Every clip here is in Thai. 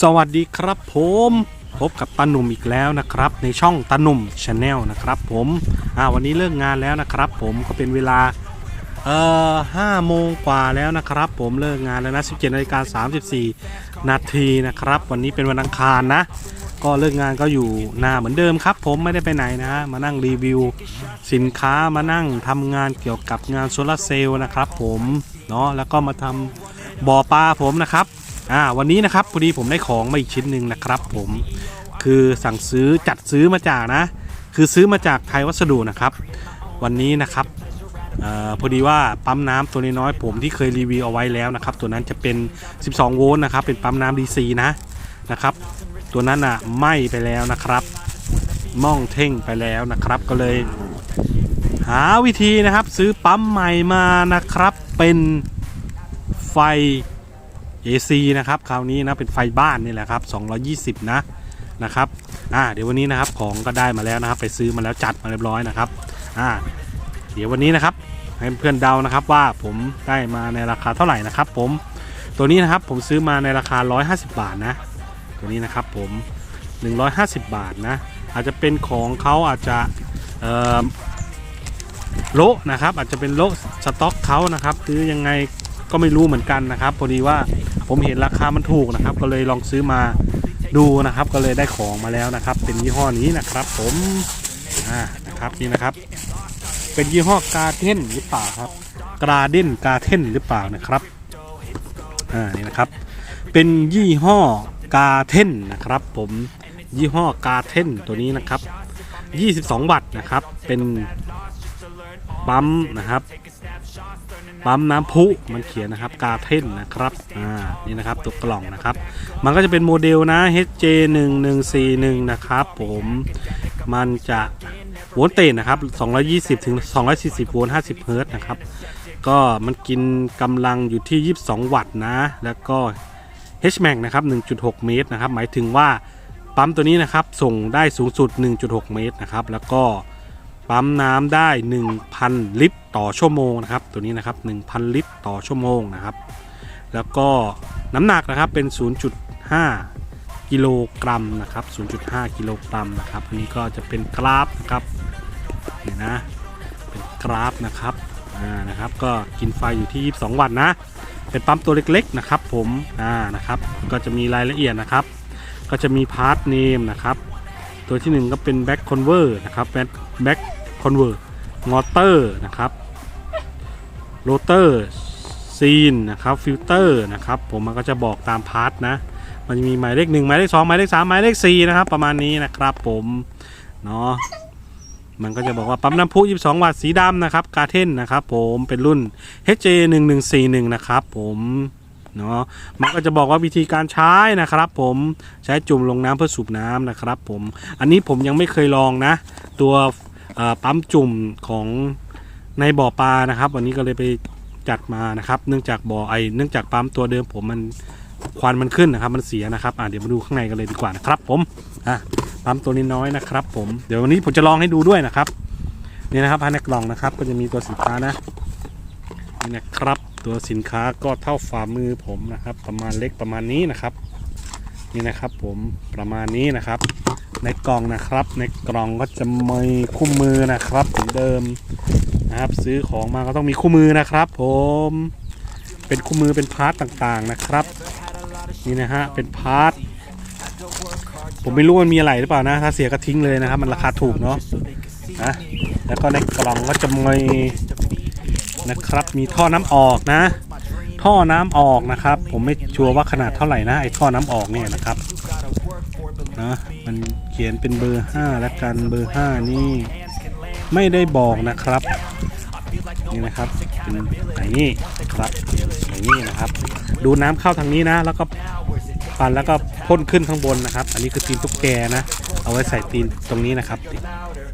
สวัสดีครับผมพบกับตาหนุ่มอีกแล้วนะครับ ในช่องตาหนุ่มชาแนลนะครับผมอ่าวันนี้เลิกงานแล้วนะครับ ผมก็เป็นเวลาเอ่อห้าโมงกว่าแล้วนะครับ ผมเลิกงานแล้วนะ17นาฬิกา34 นาทีนะครับ วันนี้เป็นวันอังคารนะ ก็เลิกงานก็อยู่หน้าเหมือนเดิมครับ ผมไม่ได้ไปไหนนะฮะมานั่งรีวิว สินค้ามานั่งทำงานเกี่ยวกับงานโซลาร์เซลล์นะครับ ผมเนาะแล้วก็มาทำบ่อปลาผมนะครับ อ่าวันนี้นะครับพอดีผมได้ของมาอีกชิ้นหนึ่งนะครับผมคือสั่งซื้อจัดซื้อมาจากนะ คือซื้อมาจากไทยวัสดุนะครับ วันนี้นะครับออพอดีว่าปั๊มน้ำตัวน้อยๆผมที่เคยรีวิวเอาไว้แล้วนะครับ ตัวนั้นจะเป็น 12 โวลต์นะครับ เป็นปั๊มน้ำ DC นะนะครับ ตัวนั้นอะไหม้ไปแล้วนะครับม่องเท่งไปแล้วนะครับ ก็เลย หาวิธีนะครับ ซื้อปั๊มใหม่มานะครับ เป็นไฟ AC นะครับคราวนี้นะเป็นไฟบ้านนี่แหละครับ 220 นะนะครับอ่าเดี๋ยววันนี้นะครับของก็ได้มาแล้วนะครับ ไปซื้อมาแล้วจัดมาเรียบร้อยนะครับอ่าเดี๋ยววันนี้นะครับให้เพื่อนเดานะครับว่าผมได้มาในราคาเท่าไหร่นะครับ ผมตัวนี้นะครับผมซื้อมาในราคา 150 บาทนะตัวนี้นะครับผม 150 บาทนะอาจจะเป็นของเขาอาจจะเอ่อโละนะครับอาจจะเป็นโละสต็อกเขานะครับหรือยังไง ก็ไม่รู้เหมือนกันนะครับพอดีว่าผมเห็นราคามันถูกนะครับ ก็เลยลองซื้อมาดูนะครับ ก็เลยได้ของมาแล้วนะครับ เป็นยี่ห้อนี้นะครับ ผมอ่านะครับนี่นะครับ เป็นยี่ห้อกาเทนหรือเปล่าครับกราเดนกาเทนหรือเปล่านะครับอ่านี่นะครับ เป็นยี่ห้อกาเทนนะครับ ผมยี่ห้อกาเทนตัวนี้นะครับ 22 วัตต์นะครับ เป็นปั๊มนะครับ ปั๊มน้ำพุมันเขียนนะครับกาเทนนะครับอ่านี่นะครับตัวกล่องนะครับ มันก็จะเป็นโมเดลนะ HJ1141 นะครับผมมันจะโวลต์เตจนะครับ 220ถึง240โวลต์50 เฮิรตซ์นะครับ ก็มันกินกำลังอยู่ที่ 22 วัตต์นะ แล้วก็ HMAX นะครับ 1.6 เมตรนะครับ หมายถึงว่าปั๊มตัวนี้นะครับ ส่งได้สูงสุด 1.6 เมตรนะครับ แล้วก็ ปั๊มน้ำได้ 1,000 ลิตรต่อชั่วโมงนะครับ ตัวนี้นะครับ 1,000 ลิตรต่อชั่วโมงนะครับ แล้วก็น้ำหนักนะครับเป็น 0.5 กิโลกรัมนะครับ 0.5 กิโลกรัมนะครับอันนี้ก็จะเป็นกราฟนะครับนี่นะเป็นกราฟนะครับอ่านะครับก็กินไฟอยู่ที่ 22 วัตต์นะ เป็นปั๊มตัวเล็กๆนะครับ ผมอ่านะครับก็จะมีรายละเอียดนะครับ ก็จะมีพาร์ทเนมนะครับตัวที่หนึ่งก็เป็นแบ็คคอนเวอร์นะครับแบ็คแบ็ คอนเวอร์มอเตอร์นะครับโรเตอร์ซีนนะครับฟิลเตอร์นะครับผมมันก็จะบอกตามพาร์ทนะ มันจะมีหมายเลขหนึ่งหมายเลขสองหมายเลขสามหมายเลขสี่นะครับ ประมาณนี้นะครับผมเนาะมันก็จะบอกว่าปั๊มน้ำพุ22 วัตต์สีดำนะครับกาเทนนะครับผมเป็นรุ่น HJ1141 นะครับผมเนาะมันก็จะบอกว่าวิธีการใช้นะครับ ผมใช้จุ่มลงน้ำเพื่อสูบน้ำนะครับ ผมอันนี้ผมยังไม่เคยลองนะ ตัว ปั๊มจุ่มของในบ่อปลานะครับ วันนี้ก็เลยไปจัดมานะครับ เนื่องจากบ่อไอเนื่องจากปั๊มตัวเดิมผมมันควันมันขึ้นนะครับ มันเสียนะครับอะเดี๋ยวมาดูข้างในกันเลยดีกว่านะครับ ผมอะปั๊มตัวนี้น้อยนะครับ ผมเดี๋ยววันนี้ผมจะลองให้ดูด้วยนะครับนี่นะครับภายในกล่องนะครับ ก็จะมีตัวสินค้านะนี่นะครับ ตัวสินค้าก็เท่าฝ่ามือผมนะครับ ประมาณเล็กประมาณนี้นะครับ นี่นะครับผมประมาณนี้นะครับ ในกล่องนะครับ ในกล่องก็จะมีคู่มือนะครับเหมือนเดิมนะครับ ซื้อของมาก็ต้องมีคู่มือนะครับ ผมเป็นคู่มือเป็นพาร์ทต่างๆนะครับ นี่นะฮะเป็นพาร์ทผมไม่รู้มันมีอะไรหรือเปล่านะ ถ้าเสียก็ทิ้งเลยนะครับ มันราคาถูกเนาะนะแล้วก็ในกล่องก็จะมีนะครับ มีท่อน้ำออกนะ ท่อน้ำออกนะครับ ผมไม่ชัวร์ว่าขนาดเท่าไหร่นะไอ้ท่อน้ำออกเนี่ยนะครับนะมันเขียนเป็นเบอร์ 5 แล้วกันเบอร์ 5 นี่ ไม่ได้บอกนะครับ นี่นะครับเป็นอย่างนี้ครับอย่างนี้นะครับ ดูน้ำเข้าทางนี้นะ แล้วก็ปั่นแล้วก็พ่นขึ้นข้างบนนะครับ อันนี้คือตีนตุ๊กแกนะ เอาไว้ใส่ตีนตรงนี้นะครับติด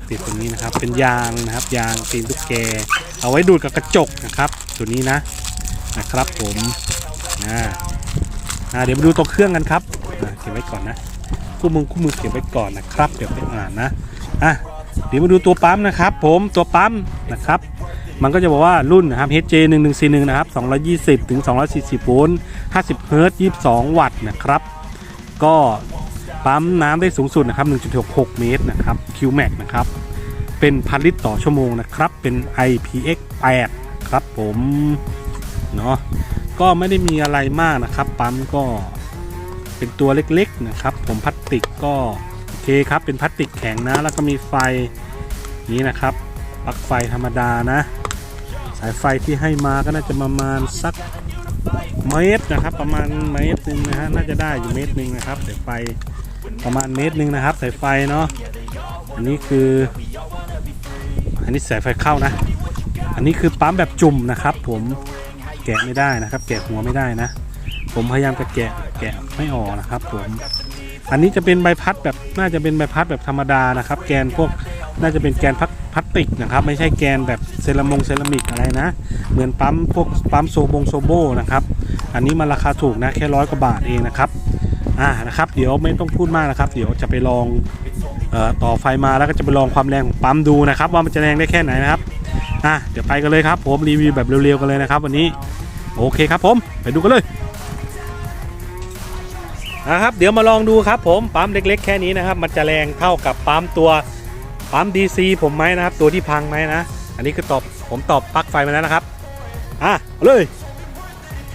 ติดตรงนี้นะครับเป็นยางนะครับ ยางตีนตุ๊กแก เอาไว้ดูดกับกระจกนะครับ ตัวนี้นะ นะครับผมอ่าอ่าเดี๋ยวมาดูตัวเครื่องกันครับเก็บไว้ก่อนนะคู่มือคู่มือเก็บไว้ก่อนนะครับ เดี๋ยวไปอ่านนะอะเดี๋ยวมาดูตัวปั๊มนะครับ ผมตัวปั๊มนะครับ มันก็จะบอกว่ารุ่นนะครับ HJ 1 1 4 1นะครับ220ถึง240โวลต์50เฮิร์ตซ์22 วัตต์นะครับ ก็ปั๊มน้ำได้สูงสุดนะครับ 1.66 เมตรนะครับ QMax นะครับ เป็นพันลิตรต่อชั่วโมงนะครับ เป็น IPX 8 ครับผม เนาะก็ไม่ได้มีอะไรมากนะครับ ปั๊มก็เป็นตัวเล็กๆนะครับ ผมพลาสติกก็โอเคครับเป็นพลาสติกแข็งนะ แล้วก็มีไฟนี้นะครับปลั๊กไฟธรรมดานะ สายไฟที่ให้มาก็น่าจะประมาณสักเมตรนะครับ ประมาณเมตรหนึ่งนะฮะน่าจะได้อยู่เมตรหนึ่งนะครับสายไฟประมาณเมตรหนึ่งนะครับสายไฟเนาะอันนี้คือ อันนี้สายไฟเข้านะ อันนี้คือปั๊มแบบจุ่มนะครับ ผม แกะไม่ได้นะครับ แกะหัวไม่ได้นะ ผมพยายามจะแกะแกะไม่ออกนะครับ ผม อันนี้จะเป็นใบพัดแบบน่าจะเป็นใบพัดแบบธรรมดานะครับ แกนพวกน่าจะเป็นแกนพลาพลาสติกนะครับ ไม่ใช่แกนแบบเซรามงเซรามิกอะไรนะ เหมือนปั๊มพวกปั๊มโซบงโซโบนะครับ อันนี้มันราคาถูกนะแค่ร้อยกว่าบาทเองนะครับอ่านะครับเดี๋ยวไม่ต้องพูดมากนะครับ เดี๋ยวจะไปลองออต่อไฟมาแล้วก็จะไปลองความแรงของปั๊มดูนะครับ ว่ามันจะแรงได้แค่ไหนนะครับ อะเดี๋ยวไปกันเลยครับผมรีวิวแบบเร็วๆกันเลยนะครับ วันนี้โอเคครับผมไปดูกันเลยนะครับเดี๋ยวมาลองดูครับผมปั๊มเล็ก ๆ แค่นี้นะครับมันจะแรงเท่ากับปั๊มตัวปั๊ม DC ผมไหมนะครับ ตัวที่พังไหมนะ อันนี้คือตอบผมตอบปลั๊กไฟมาแล้วนะครับอะเลย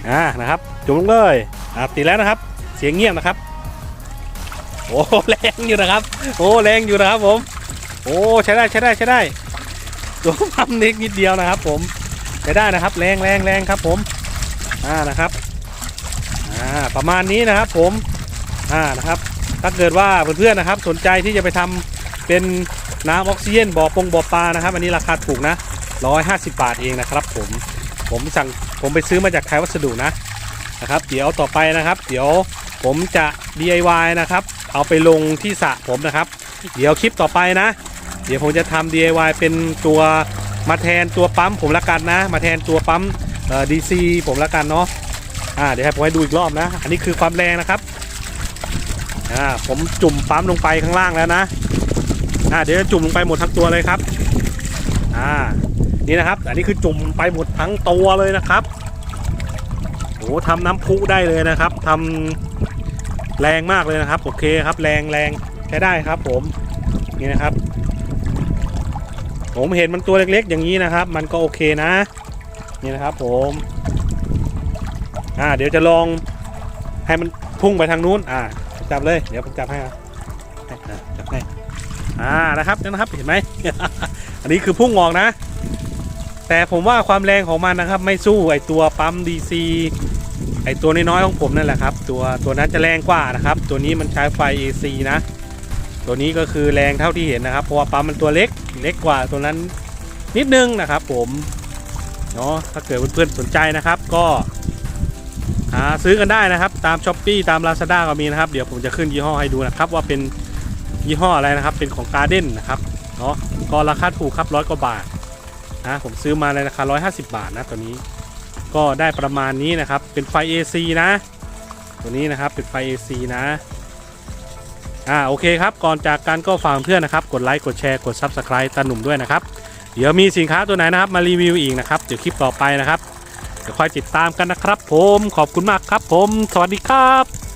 อ่านะครับจุ่มลงเลยอะติดแล้วนะครับ เสียงเงียบนะครับโอ้แรงอยู่นะครับ โอ้แรงอยู่นะครับผม โอ้ใช้ได้ใช้ได้ใช้ได้ ตัวปั๊มเล็กนิดเดียวนะครับ ผมใช้ได้นะครับ แรงแรงแรงครับ ผมอ่านะครับอ่าประมาณนี้นะครับ ผมอ่านะครับ ถ้าเกิดว่าเพื่อนๆนะครับ สนใจที่จะไปทำเป็นน้ำออกซิเจนบ่อปงบ่อปลานะครับ อันนี้ราคาถูกนะ 150 บาทเองนะครับ ผมผมสั่งผมไปซื้อมาจากไทยวัสดุนะนะครับ เดี๋ยวต่อไปนะครับ เดี๋ยวผมจะ DIY นะครับ เอาไปลงที่สระผมนะครับ เดี๋ยวคลิปต่อไปนะ เดี๋ยวผมจะทำ DIY เป็นตัวมาแทนตัวปั๊มผมละกันนะ มาแทนตัวปั๊มเอ่อ DC ผมละกันเนาะอ่าเดี๋ยวให้ผมให้ดูอีกรอบนะ อันนี้คือความแรงนะครับอ่าผมจุ่มปั๊มลงไปข้างล่างแล้วนะอ่าเดี๋ยวจะจุ่มลงไปหมดทั้งตัวเลยครับอ่านี่นะครับ อันนี้คือจุ่มไปหมดทั้งตัวเลยนะครับโอ้ทำน้ำพุได้เลยนะครับทำแรงมากเลยนะครับ โอเคครับ แรงแรงใช้ได้ครับผม นี่นะครับ ผมเห็นมันตัวเล็กๆ อย่างนี้นะครับ มันก็โอเคนะ นี่นะครับผมอ่าเดี๋ยวจะลองให้มันพุ่งไปทางนู้น อ่าจับเลย เดี๋ยวผมจับให้อะอะจับให้อ่านะครับนะครับเห็นไหม อันนี้คือพุ่งออกนะ แต่ผมว่าความแรงของมันนะครับ ไม่สู้ไอตัวปั๊ม DC ไอตัวน้อยๆของผมนั่นแหละครับ ตัวตัวนั้นจะแรงกว่านะครับ ตัวนี้มันใช้ไฟ AC นะ ตัวนี้ก็คือแรงเท่าที่เห็นนะครับเพราะว่าปั๊มมันตัวเล็กเล็กกว่าตัวนั้นนิดนึงนะครับผมเนาะถ้าเกิดเพื่อนๆสนใจนะครับก็หาซื้อกันได้นะครับ ตาม s h อ p e e ตาม Lazada ก็มีนะครับ เดี๋ยวผมจะขึ้นยี่ห้อให้ดูนะครับ ว่าเป็นยี่ห้ออะไรนะครับ เป็นของ Garden นะครับเนาะก็ราคาถูกครับร้อยกว่าบาทนะผมซื้อมาในราคา 150 บาทนะตัวนี้ ก็ได้ประมาณนี้นะครับเป็นไฟ AC นะ ตัวนี้นะครับเป็นไฟ AC นะ อ่าโอเคครับ ก่อนจากกันก็ฝากเพื่อนนะครับ กดไลค์กดแชร์กด Subscribe ตาหนุ่มด้วยนะครับ เดี๋ยวมีสินค้าตัวไหนนะครับ มารีวิวอีกนะครับ เดี๋ยวคลิปต่อไปนะครับ เดี๋ยวคอยติดตามกันนะครับ ผมขอบคุณมากครับ ผม สวัสดีครับ